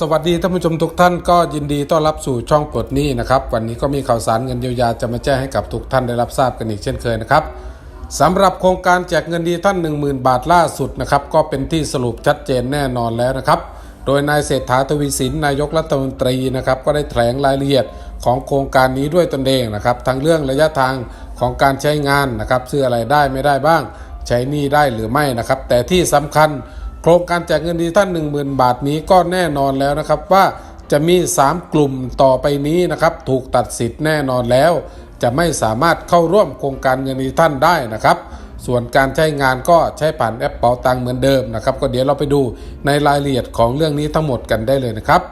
สวัสดีท่านผู้ชมทุกท่านก็ยินดีต้อนรับสู่ช่องปลดหนี้นะครับ วันนี้ก็มีข่าวสารเงินเยียวยาจะมาแจ้งให้กับทุกท่านได้รับทราบกันอีกเช่นเคยนะครับสำหรับโครงการแจกเงินดีท่าน 10,000 บาทล่าสุดนะครับก็เป็นที่สรุปชัดเจนแน่นอนแล้วนะครับ โดยนายเศรษฐาทวีสินนายกรัฐมนตรีนะครับก็ได้แถลงรายละเอียดของโครงการนี้ด้วยตนเองนะครับทั้งเรื่องระยะทางของการใช้งานนะครับซื้ออะไรได้ไม่ได้บ้าง ใช้หนี้ได้หรือไม่นะครับแต่ที่สำคัญ ครงการแจกเงินดีท่าน10,000 บาทนี้ก็แน่นอนแล้วนะครับว่าจะมี 3 กลุ่มต่อไปนี้นะครับถูกตัดสิทธิ์แน่นอนแล้ว จะไม่สามารถเข้าร่วมโครงการเงินดีท่านได้นะครับ ส่วนการใช้งานก็ใช้ผ่านแอปเป๋าตังเหมือนเดิมนะครับ ก็เดี๋ยวเราไปดูในรายละเอียดของเรื่องนี้ทั้งหมดกันได้เลยนะครับ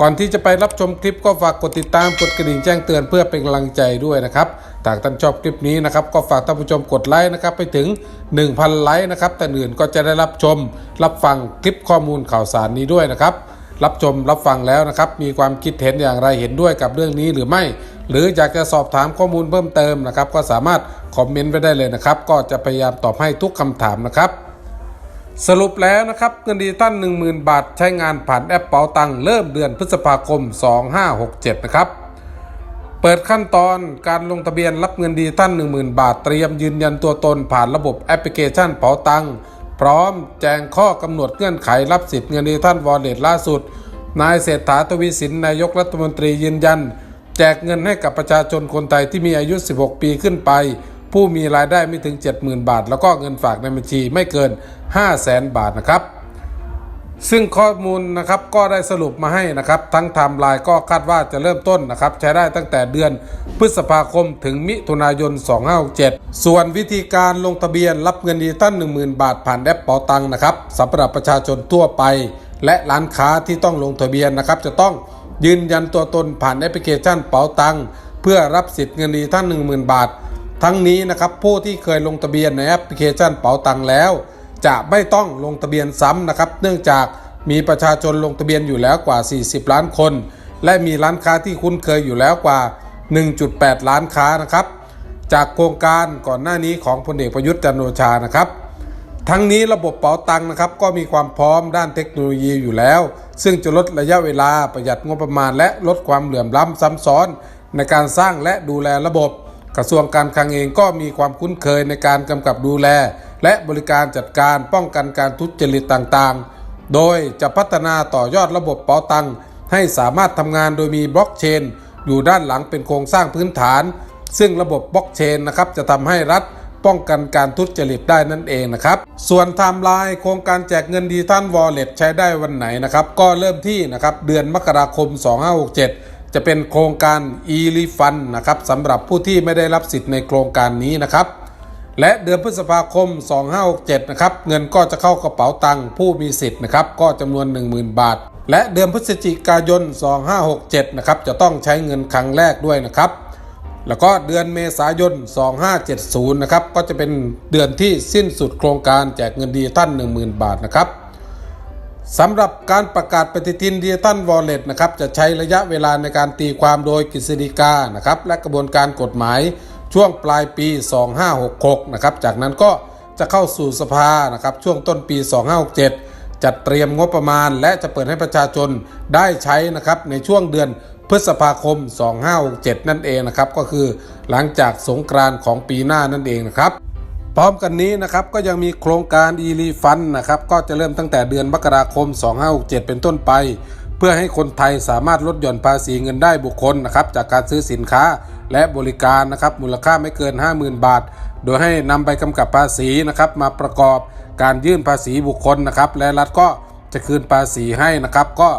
ก่อนที่จะไปรับชมคลิปก็ฝากกดติดตามกดกระดิ่งแจ้งเตือนเพื่อเป็นกำลังใจด้วยนะครับถ้าท่านชอบคลิปนี้นะครับก็ฝากท่านผู้ชมกดไลค์นะครับไปถึง 1,000 ไลค์นะครับแต่อื่นก็จะได้รับชม รับฟังคลิปข้อมูลข่าวสารนี้ด้วยนะครับรับชมรับฟังแล้วนะครับ มีความคิดเห็นอย่างไรเห็นด้วยกับเรื่องนี้หรือไม่ หรืออยากจะสอบถามข้อมูลเพิ่มเติมนะครับ ก็สามารถคอมเมนต์ไว้ได้เลยนะครับ ก็จะพยายามตอบให้ทุกคำถามนะครับ สรุปแล้วนะครับเงินดิจิตัล10,000 บาท ใช้งานผ่านแอปเป๋าตังเริ่มเดือนพฤษภาคม 2567 นะครับ เปิดขั้นตอนการลงทะเบียนรับเงินดิจิตัล10,000 บาทเตรียมยืนยันตัวตนผ่านระบบแอปพลิเคชันเป๋าตังพร้อมแจ้งข้อกำหนดเงื่อนไขรับสิทธิ์เงินดิจิตัลวอลเล็ตล่าสุด นายเศรษฐาทวีสินนายกรัฐมนตรียืนยัน แจกเงินให้กับประชาชนคนไทยที่มีอายุ 16 ปีขึ้นไป ผู้มีรายได้ไม่ถึง 70,000 บาท แล้วก็เงินฝากในบัญชีไม่เกิน 500,000บาทนะครับ ซึ่งข้อมูลนะครับก็ได้สรุปมาให้นะครับ ทั้งไทม์ไลน์ก็คาดว่าจะเริ่มต้นนะครับ ใช้ได้ตั้งแต่เดือนพฤษภาคมถึงมิถุนายน 2567 ส่วนวิธีการลงทะเบียนรับเงินดิจิตัล10,000 บาท ผ่านแอปเป๋าตังนะครับสำหรับประชาชนทั่วไป และร้านค้าที่ต้องลงทะเบียนนะครับ จะต้องยืนยันตัวตนผ่านแอปพลิเคชันเป๋าตังเพื่อรับสิทธิ์เงินดิจิตัล10,000 บาท ทั้งนี้นะครับผู้ที่เคยลงทะเบียนในแอปพลิเคชันเป๋าตังค์แล้ว จะไม่ต้องลงทะเบียนซ้ำนะครับ เนื่องจากมีประชาชนลงทะเบียนอยู่แล้วกว่า 40 ล้านคน และมีร้านค้าที่คุ้นเคยอยู่แล้วกว่า 1.8 ล้านค้านะครับ จากโครงการก่อนหน้านี้ของพลเอกประยุทธ์จันโอชานะครับ ทั้งนี้ระบบเป๋าตังค์นะครับก็มีความพร้อมด้านเทคโนโลยีอยู่แล้ว ซึ่งจะลดระยะเวลาประหยัดงบประมาณ และลดความเหลื่อมล้ำซ้ำซ้อน ในการสร้างและดูแลระบบ กระทรวงการคลังเองก็มีความคุ้นเคยในการกำกับดูแล และบริการจัดการป้องกันการทุจริตต่างๆ โดยจะพัฒนาต่อยอดระบบเป๋าตังให้สามารถทำงานโดยมีบล็อกเชน อยู่ด้านหลังเป็นโครงสร้างพื้นฐาน ซึ่งระบบบล็อกเชนนะครับจะทำให้รัฐป้องกันการทุจริตได้นั่นเองนะครับ ส่วนไทม์ไลน์โครงการแจกเงินดีท่านวอลเล็ตใช้ได้วันไหนนะครับ ก็เริ่มที่นะครับเดือนมกราคม 2567 จะเป็นโครงการ e r e f u n d นะครับสำหรับผู้ที่ไม่ได้รับสิทธิ์ในโครงการนี้นะครับและเดือนพฤษภาคม 2567 นะครับ เงินก็จะเข้ากระเป๋าตังค์ผู้มีสิทธิ์นะครับ ก็จำนวน 10,000 บาท และเดือนพฤศจิกายน 2567 นะครับ จะต้องใช้เงินครั้งแรกด้วยนะครับ แล้วก็เดือนเมษายน 2570 นะครับ ก็จะเป็นเดือนที่สิ้นสุดโครงการแจกเงินดีท่าน 10,000 บาทนะครับ สำหรับการประกาศปฏิทินดิจิตัลวอลเล็ตนะครับจะใช้ระยะเวลาในการตีความโดยกฤษฎีกานะครับและกระบวนการกฎหมายช่วงปลายปี 2566 นะครับจากนั้นก็จะเข้าสู่สภานะครับช่วงต้นปี 2567 จัดเตรียมงบประมาณ และจะเปิดให้ประชาชนได้ใช้นะครับในช่วงเดือนพฤษภาคม 2567 นั่นเองนะครับก็คือหลังจากสงกรานต์ของปีหน้านั่นเองนะครับ พร้อมกันนี้นะครับก็ยังมีโครงการ e r e f u n d นะครับก็จะเริ่มตั้งแต่เดือนมกราคม 2567 เป็นต้นไป เพื่อให้คนไทยสามารถลดหย่อนภาษีเงินได้บุคคลนะครับจากการซื้อสินค้าและบริการนะครับมูลค่าไม่เกิน 50,000 บาท โดยให้นำใบกำกับภาษีนะครับมาประกอบการยื่นภาษีบุคคลนะครับและรัฐก็จะคืนภาษีให้นะครับก็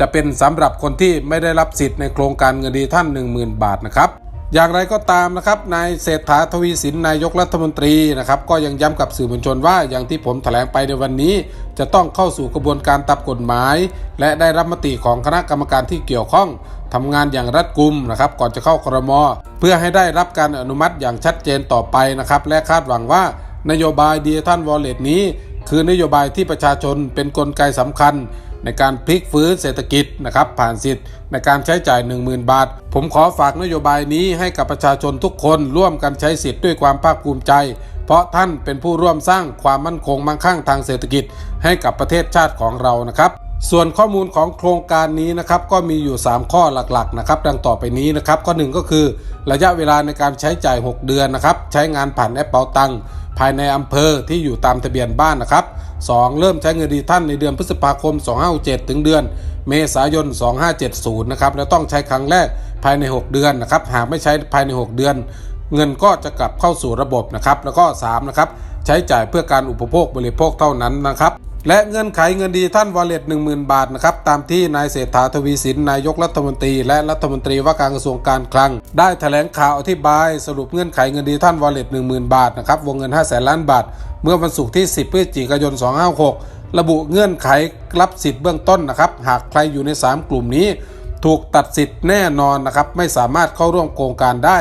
จะเป็นสำหรับคนที่ไม่ได้รับสิทธิ์ในโครงการเงินดีท่าน 10,000 บาทนะครับ อย่างไรก็ตามนะครับนายเศรษฐาทวีสินนายกรัฐมนตรีนะครับก็ยังย้ำกับสื่อมวลชนว่าอย่างที่ผมแถลงไปในวันนี้ จะต้องเข้าสู่กระบวนการตามกฎหมาย และได้รับมติของคณะกรรมการที่เกี่ยวข้องทำงานอย่างรัดกุมนะครับก่อนจะเข้าครม เพื่อให้ได้รับการอนุมัติอย่างชัดเจนต่อไปนะครับและคาดหวังว่านโยบายดิจิทัลวอลเล็ตนี้ คือนโยบายที่ประชาชนเป็นนกลไกสำคัญ ในการพลิกฟื้นเศรษฐกิจนะครับผ่านสิทธิ์ในการใช้จ่าย 10,000 บาท ผมขอฝากนโยบายนี้ให้กับประชาชนทุกคนร่วมกันใช้สิทธิ์ด้วยความภาคภูมิใจ เพราะท่านเป็นผู้ร่วมสร้างความมั่นคงมั่งคั่งทางเศรษฐกิจ ให้กับประเทศชาติของเรานะครับส่วนข้อมูลของโครงการนี้นะครับก็มีอยู่ 3 ข้อหลักๆนะครับดังต่อไปนี้นะครับข้อหนึ่งก็คือ ระยะเวลาในการใช้จ่าย 6 เดือนนะครับใช้งานผ่านแอปเป๋าตังภายในอำเภอที่อยู่ตามทะเบียนบ้านนะครับ 2. เริ่มใช้เงินดิจิทัลในเดือนพฤษภาคม 2567 ถึงเดือน เมษายน 2570 นะครับ และต้องใช้ครั้งแรกภายใน 6 เดือนนะครับ หากไม่ใช้ภายใน 6 เดือน เงินก็จะกลับเข้าสู่ระบบนะครับ แล้วก็ 3 นะครับ ใช้จ่ายเพื่อการอุปโภคบริโภคเท่านั้นนะครับ และเงื่อนไขเงินดีท่านวอลเล็ต10,000บาทนะครับตามที่นายเศรษฐาทวีสินนายกรัฐมนตรี และรัฐมนตรีว่าการกระทรวงการคลัง ได้แถลงข่าวอธิบาย สรุปเงื่อนไขเงินดีท่านวอลเล็ต10,000บาทนะครับวงเงิน5 0 0 0 0ล้านบาท เมื่อวันศุกร์ที่ 10พฤศจิกายน 256 ระบุเงื่อนไขรับสิทธิ์เบื้องต้นนะครับหากใครอยู่ใน 3 กลุ่มนี้ ถูกตัดสิทธิ์แน่นอนนะครับไม่สามารถเข้าร่วมโครงการได้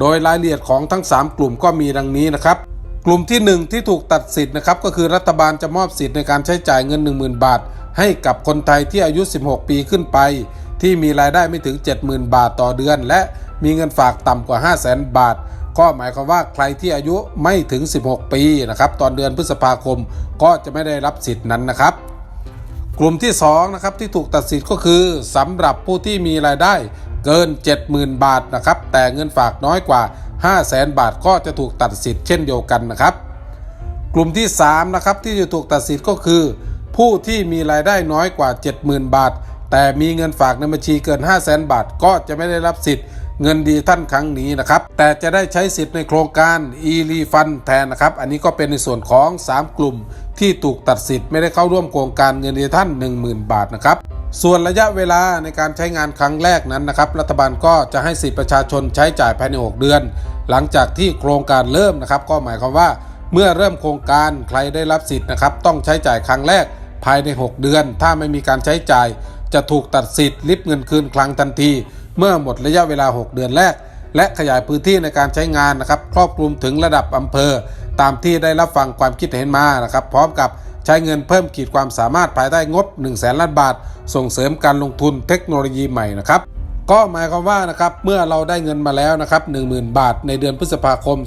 โดยรายละเอียดของทั้ง 3 กลุ่มก็มีดังนี้นะครับ กลุ่มที่ 1 ที่ถูกตัดสิทธิ์นะครับก็คือรัฐบาลจะมอบสิทธิ์ในการใช้จ่ายเงิน 10,000 บาท ให้กับคนไทยที่อายุ 16 ปีขึ้นไป ที่มีรายได้ไม่ถึง 70,000 บาทต่อเดือน และมีเงินฝากต่ำกว่า 500,000 บาท ก็หมายความว่าใครที่อายุไม่ถึง 16 ปีนะครับตอนเดือนพฤษภาคมก็จะไม่ได้รับสิทธิ์นั้นนะครับ กลุ่มที่2นะครับที่ถูกตัดสิทธิ์ก็คือสำหรับผู้ที่มีรายได้เกิน 70,000 บาทนะครับแต่เงินฝากน้อยกว่า 500,000บาทก็จะถูกตัดสิทธิ์เช่นเดียวกันนะครับ กลุ่มที่3นะครับที่จะถูกตัดสิทธิ์ก็คือ ผู้ที่มีรายได้น้อยกว่า 70,000 บาท แต่มีเงินฝากในบัญชีเกิน 500,000บาท ก็จะไม่ได้รับสิทธิ์เงินดีท่านครั้งนี้นะครับ แต่จะได้ใช้สิทธิ์ในโครงการ e r e f u n d แทนนะครับ อันนี้ก็เป็นในส่วนของ 3 กลุ่มที่ถูกตัดสิทธิ์ไม่ได้เข้าร่วมโครงการเงินดีท่าน 10,000 บาทนะครับ ส่วนระยะเวลาในการใช้งานครั้งแรกนั้นนะครับ รัฐบาลก็จะให้สิทธิประชาชนใช้จ่ายภายใน 6 เดือน หลังจากที่โครงการเริ่มนะครับ ก็หมายความว่าเมื่อเริ่มโครงการใครได้รับสิทธิ์นะครับ ต้องใช้จ่ายครั้งแรกภายใน 6 เดือน ถ้าไม่มีการใช้จ่าย จะถูกตัดสิทธิ์ลิบเงินคืนคลังทันที เมื่อหมดระยะเวลา 6 เดือนแรก และขยายพื้นที่ในการใช้งานนะครับ ครอบคลุมถึงระดับอำเภอ ตามที่ได้รับฟังความคิดเห็นมานะครับ พร้อมกับใช้เงินเพิ่มขีดความสามารถภายใต้งบ 1 0 0 0 0แสนล้านบาท ส่งเสริมการลงทุนเทคโนโลยีใหม่นะครับก็หมายความว่านะครับเมื่อเราได้เงินมาแล้วนะครับ10,000 บาท ในเดือนพฤษภาคม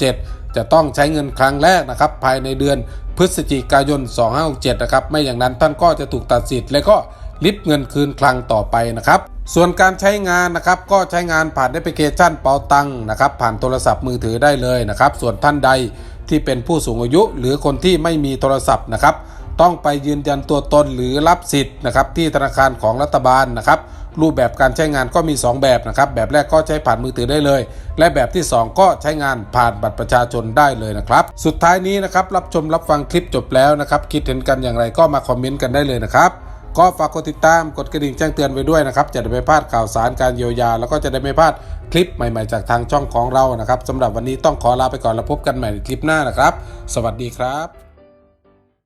2567 จะต้องใช้เงินครั้งแรกนะครับภายในเดือนพฤศจิกายน 2567 นะครับไม่อย่างนั้นท่านก็จะถูกตัดสิทธิ์และก็ลิบเงินคืนคลังต่อไปนะครับ ส่วนการใช้งานนะครับก็ใช้งานผ่านแอปพลิเคชันเปาตังนะครับผ่านโทรศัพท์มือถือได้เลยนะครับส่วนท่านใด ที่เป็นผู้สูงอายุ หรือคนที่ไม่มีโทรศัพท์นะครับ ต้องไปยืนยันตัวตนหรือรับสิทธิ์นะครับที่ธนาคารของรัฐบาลนะครับ รูปแบบการใช้งานก็มี 2 แบบนะครับ แบบแรกก็ใช้ผ่านมือถือได้เลย และแบบที่ 2 ก็ใช้งานผ่านบัตรประชาชนได้เลยนะครับ สุดท้ายนี้นะครับรับชมรับฟังคลิปจบแล้วนะครับ คิดเห็นกันอย่างไรก็มาคอมเมนต์กันได้เลยนะครับ ก็ฝากกดติดตามกดกระดิ่งแจ้งเตือนไว้ด้วยนะครับ จะได้ไม่พลาดข่าวสารการเยียวยา แล้วก็จะได้ไม่พลาดคลิปใหม่ๆจากทางช่องของเรานะครับสำหรับวันนี้ต้องขอลาไปก่อนแล้วพบกันใหม่ในคลิปหน้านะครับ สวัสดีครับ